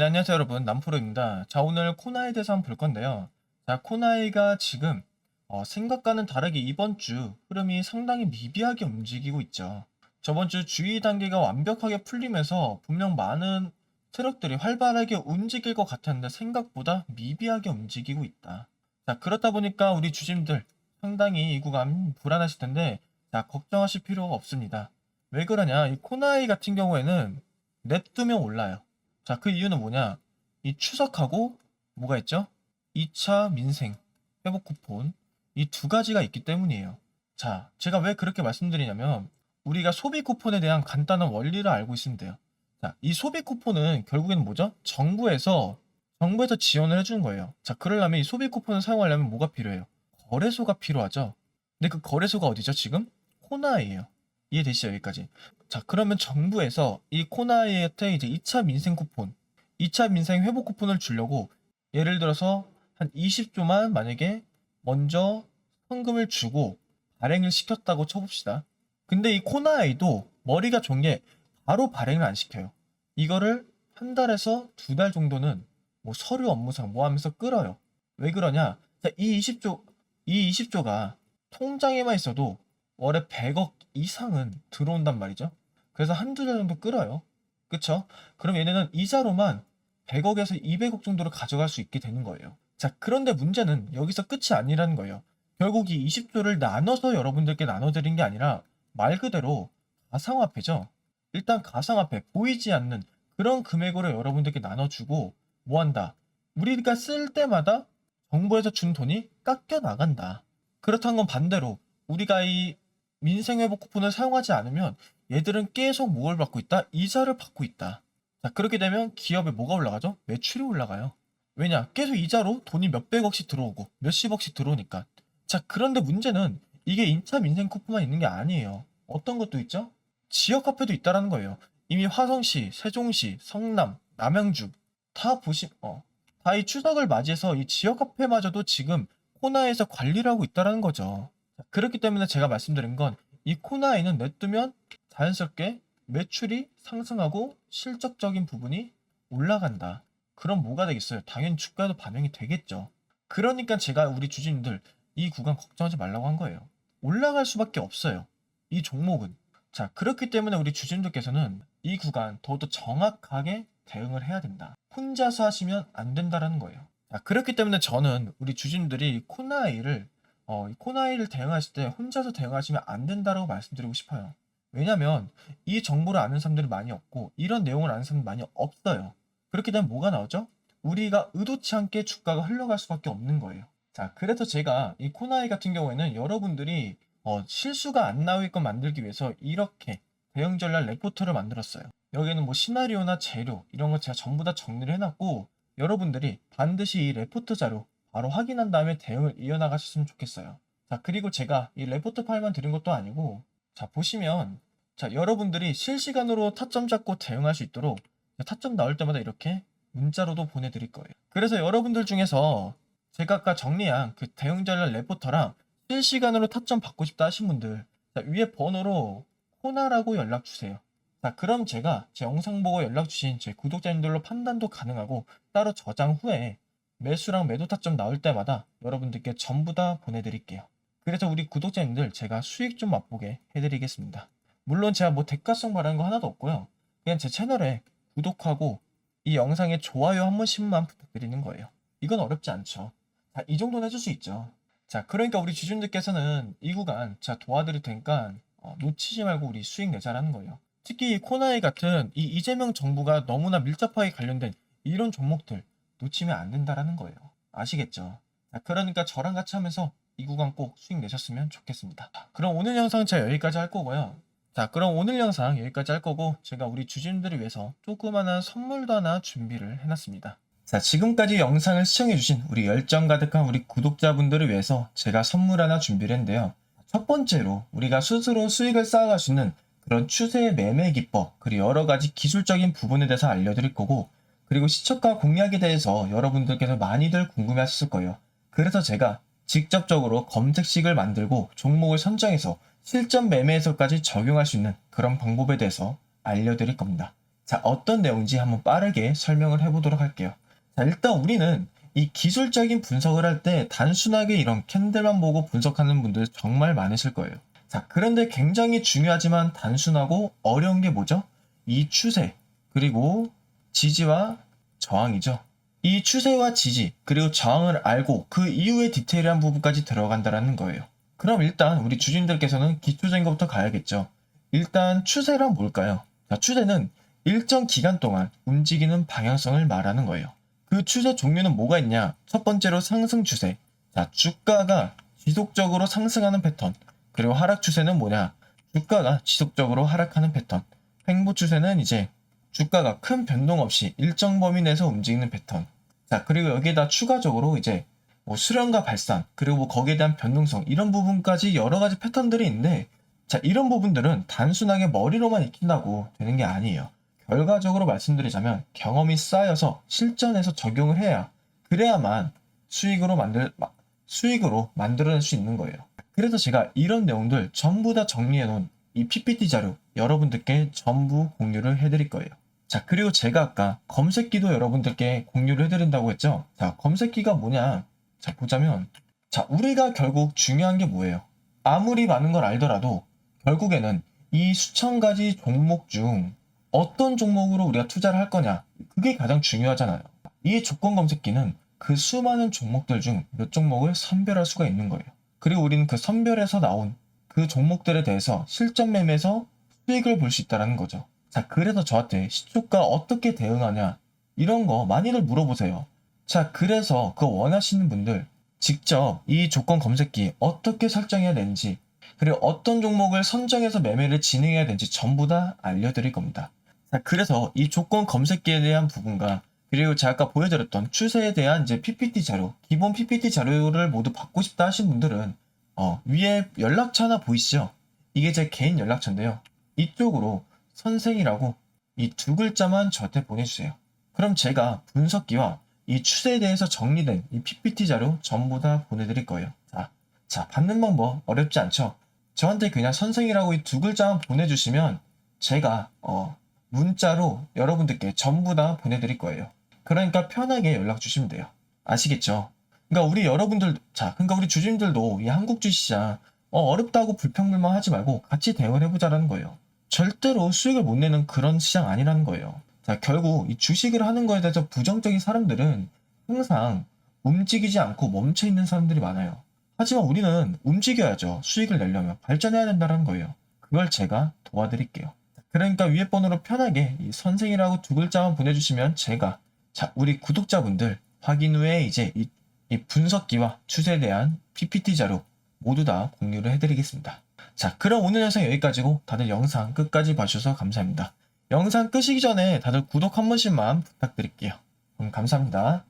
네, 안녕하세요, 여러분. 남프로입니다. 자, 오늘 코나이에 대해서 한번 볼 건데요. 자, 코나이가 지금 어, 생각과는 다르게 이번 주 흐름이 상당히 미비하게 움직이고 있죠. 저번 주 주의 단계가 완벽하게 풀리면서 분명 많은 세력들이 활발하게 움직일 것 같았는데 생각보다 미비하게 움직이고 있다. 자, 그렇다 보니까 우리 주심들 상당히 이 구간 불안하실 텐데, 자, 걱정하실 필요가 없습니다. 왜 그러냐? 이 코나이 같은 경우에는 냅두면 올라요. 자, 그 이유는 뭐냐? 이 추석하고 뭐가 있죠? 2차 민생 회복 쿠폰 이 두 가지가 있기 때문이에요. 자, 제가 왜 그렇게 말씀드리냐면 우리가 소비 쿠폰에 대한 간단한 원리를 알고 있으면 돼요. 자, 이 소비 쿠폰은 결국에는 뭐죠? 정부에서 정부에서 지원을 해주는 거예요. 자, 그러려면 이 소비 쿠폰을 사용하려면 뭐가 필요해요? 거래소가 필요하죠. 근데 그 거래소가 어디죠? 지금 코나이에요. 이해되시죠? 여기까지. 자, 그러면 정부에서 이 코나이한테 이제 2차 민생 쿠폰, 2차 민생 회복 쿠폰을 주려고 예를 들어서 한 20조만 만약에 먼저 현금을 주고 발행을 시켰다고 쳐봅시다. 근데 이 코나이도 머리가 좋은 게 바로 발행을 안 시켜요. 이거를 한 달에서 두 달 정도는 뭐 서류 업무상 뭐 하면서 끌어요. 왜 그러냐? 자, 이 20조, 이 20조가 통장에만 있어도 월에 100억 이상은 들어온단 말이죠. 그래서 한두 달 정도 끌어요. 그쵸? 그럼 얘네는 이자로만 100억에서 200억 정도를 가져갈 수 있게 되는 거예요. 자, 그런데 문제는 여기서 끝이 아니라는 거예요. 결국 이 20조를 나눠서 여러분들께 나눠드린 게 아니라 말 그대로 가상화폐죠. 일단 가상화폐, 보이지 않는 그런 금액으로 여러분들께 나눠주고 뭐 한다? 우리가 쓸 때마다 정부에서 준 돈이 깎여 나간다. 그렇다는 건 반대로 우리가 이 민생회복 쿠폰을 사용하지 않으면 얘들은 계속 뭘 받고 있다? 이자를 받고 있다. 자, 그렇게 되면 기업에 뭐가 올라가죠? 매출이 올라가요. 왜냐? 계속 이자로 돈이 몇백억씩 들어오고 몇십억씩 들어오니까. 자, 그런데 문제는 이게 인차 민생 쿠폰만 있는 게 아니에요. 어떤 것도 있죠? 지역 화폐도 있다라는 거예요. 이미 화성시, 세종시, 성남, 남양주 다 보시 어. 다 이 추석을 맞이해서 이 지역 화폐마저도 지금 코나에서 관리를 하고 있다라는 거죠. 자, 그렇기 때문에 제가 말씀드린 건 이 코나에는 냅두면 자연스럽게 매출이 상승하고 실적적인 부분이 올라간다. 그럼 뭐가 되겠어요? 당연히 주가도 반영이 되겠죠. 그러니까 제가 우리 주주님들 이 구간 걱정하지 말라고 한 거예요. 올라갈 수밖에 없어요. 이 종목은. 자, 그렇기 때문에 우리 주주님들께서는 이 구간 더더 정확하게 대응을 해야 된다. 혼자서 하시면 안 된다라는 거예요. 자, 그렇기 때문에 저는 우리 주주님들이 코나이를 어, 이 코나이를 대응하실 때 혼자서 대응하시면 안 된다라고 말씀드리고 싶어요. 왜냐면 이 정보를 아는 사람들이 많이 없고 이런 내용을 아는 사람들이 많이 없어요. 그렇게 되면 뭐가 나오죠? 우리가 의도치 않게 주가가 흘러갈 수밖에 없는 거예요. 자, 그래서 제가 이 코나이 같은 경우에는 여러분들이 어, 실수가 안 나오게끔 만들기 위해서 이렇게 대응 전략 레포트를 만들었어요. 여기는 뭐 시나리오나 재료 이런 거 제가 전부 다 정리를 해놨고 여러분들이 반드시 이 레포트 자료 바로 확인한 다음에 대응을 이어나가셨으면 좋겠어요. 자, 그리고 제가 이 레포트 파일만 드린 것도 아니고 자, 보시면 자, 여러분들이 실시간으로 타점 잡고 대응할 수 있도록 타점 나올 때마다 이렇게 문자로도 보내드릴 거예요. 그래서 여러분들 중에서 제가 아까 정리한 그 대응 전략 레포터랑 실시간으로 타점 받고 싶다 하신 분들 자, 위에 번호로 코나라고 연락 주세요. 자, 그럼 제가 제 영상 보고 연락 주신 제 구독자님들로 판단도 가능하고 따로 저장 후에 매수랑 매도 타점 나올 때마다 여러분들께 전부 다 보내드릴게요. 그래서 우리 구독자님들 제가 수익 좀 맛보게 해드리겠습니다. 물론 제가 뭐 대가성 바라는 거 하나도 없고요. 그냥 제 채널에 구독하고 이 영상에 좋아요 한 번씩만 부탁드리는 거예요. 이건 어렵지 않죠. 자, 이 정도는 해줄 수 있죠. 자, 그러니까 우리 주주님들께서는 이 구간 자 도와드릴 테니까 어, 놓치지 말고 우리 수익 내자라는 거예요. 특히 이 코나이 같은 이 이재명 정부가 너무나 밀접하게 관련된 이런 종목들 놓치면 안 된다라는 거예요. 아시겠죠? 자, 그러니까 저랑 같이 하면서 이 구간 꼭 수익 내셨으면 좋겠습니다. 자, 그럼 오늘 영상 제가 여기까지 할 거고요. 자, 그럼 오늘 영상 여기까지 할 거고 제가 우리 주주님들을 위해서 조그마한 선물도 하나 준비를 해놨습니다. 자, 지금까지 영상을 시청해주신 우리 열정 가득한 우리 구독자분들을 위해서 제가 선물 하나 준비를 했는데요. 첫 번째로 우리가 스스로 수익을 쌓아갈 수 있는 그런 추세의 매매 기법, 그리고 여러 가지 기술적인 부분에 대해서 알려드릴 거고, 그리고 시초가 공략에 대해서 여러분들께서 많이들 궁금해 하셨을 거예요. 그래서 제가 직접적으로 검색식을 만들고 종목을 선정해서 실전 매매에서까지 적용할 수 있는 그런 방법에 대해서 알려드릴 겁니다. 자, 어떤 내용인지 한번 빠르게 설명을 해보도록 할게요. 자, 일단 우리는 이 기술적인 분석을 할 때 단순하게 이런 캔들만 보고 분석하는 분들 정말 많으실 거예요. 자, 그런데 굉장히 중요하지만 단순하고 어려운 게 뭐죠? 이 추세, 그리고 지지와 저항이죠. 이 추세와 지지, 그리고 저항을 알고 그 이후의 디테일한 부분까지 들어간다라는 거예요. 그럼 일단 우리 주진들께서는 기초적인 것부터 가야겠죠. 일단 추세란 뭘까요? 자, 추세는 일정 기간 동안 움직이는 방향성을 말하는 거예요. 그 추세 종류는 뭐가 있냐? 첫 번째로 상승 추세. 자, 주가가 지속적으로 상승하는 패턴. 그리고 하락 추세는 뭐냐? 주가가 지속적으로 하락하는 패턴. 횡보 추세는 이제 주가가 큰 변동 없이 일정 범위 내에서 움직이는 패턴. 자, 그리고 여기에다 추가적으로 이제 뭐 수렴과 발산, 그리고 뭐 거기에 대한 변동성, 이런 부분까지 여러 가지 패턴들이 있는데, 자, 이런 부분들은 단순하게 머리로만 익힌다고 되는 게 아니에요. 결과적으로 말씀드리자면 경험이 쌓여서 실전에서 적용을 해야 그래야만 수익으로 만들 마- 수익으로 만들어낼 수 있는 거예요. 그래서 제가 이런 내용들 전부 다 정리해 놓은 이 PPT 자료 여러분들께 전부 공유를 해드릴 거예요. 자, 그리고 제가 아까 검색기도 여러분들께 공유를 해드린다고 했죠? 자, 검색기가 뭐냐? 자, 보자면, 자, 우리가 결국 중요한 게 뭐예요? 아무리 많은 걸 알더라도 결국에는 이 수천 가지 종목 중 어떤 종목으로 우리가 투자를 할 거냐. 그게 가장 중요하잖아요. 이 조건 검색기는 그 수많은 종목들 중 몇 종목을 선별할 수가 있는 거예요. 그리고 우리는 그 선별에서 나온 그 종목들에 대해서 실전 매매에서 수익을 볼 수 있다는 거죠. 자, 그래서 저한테 시초가 어떻게 대응하냐 이런 거 많이들 물어보세요. 자, 그래서 그 원하시는 분들 직접 이 조건 검색기 어떻게 설정해야 되는지 그리고 어떤 종목을 선정해서 매매를 진행해야 되는지 전부 다 알려드릴 겁니다. 자, 그래서 이 조건 검색기에 대한 부분과 그리고 제가 아까 보여드렸던 추세에 대한 이제 PPT 자료, 기본 PPT 자료를 모두 받고 싶다 하신 분들은 어, 위에 연락처 하나 보이시죠? 이게 제 개인 연락처인데요. 이쪽으로 선생이라고 이 두 글자만 저한테 보내주세요. 그럼 제가 분석기와 이 추세에 대해서 정리된 이 PPT 자료 전부 다 보내드릴 거예요. 자, 자, 받는 방법 어렵지 않죠? 저한테 그냥 선생이라고 이 두 글자만 보내주시면 제가 어, 문자로 여러분들께 전부 다 보내드릴 거예요. 그러니까 편하게 연락 주시면 돼요. 아시겠죠? 그러니까 우리 여러분들, 자, 그러니까 우리 주주님들도 이 한국 주시장 어, 어렵다고 불평불만 하지 말고 같이 대응을 해보자라는 거예요. 절대로 수익을 못 내는 그런 시장 아니라는 거예요. 자, 결국 이 주식을 하는 거에 대해서 부정적인 사람들은 항상 움직이지 않고 멈춰 있는 사람들이 많아요. 하지만 우리는 움직여야죠. 수익을 내려면 발전해야 된다는 거예요. 그걸 제가 도와드릴게요. 그러니까 위에 번호로 편하게 이 선생이라고 두 글자만 보내주시면 제가 자 우리 구독자분들 확인 후에 이제 이, 이 분석기와 추세에 대한 PPT 자료 모두 다 공유를 해드리겠습니다. 자 그럼 오늘 영상 여기까지고 다들 영상 끝까지 봐주셔서 감사합니다. 영상 끄시기 전에 다들 구독 한 번씩만 부탁드릴게요. 그럼 감사합니다.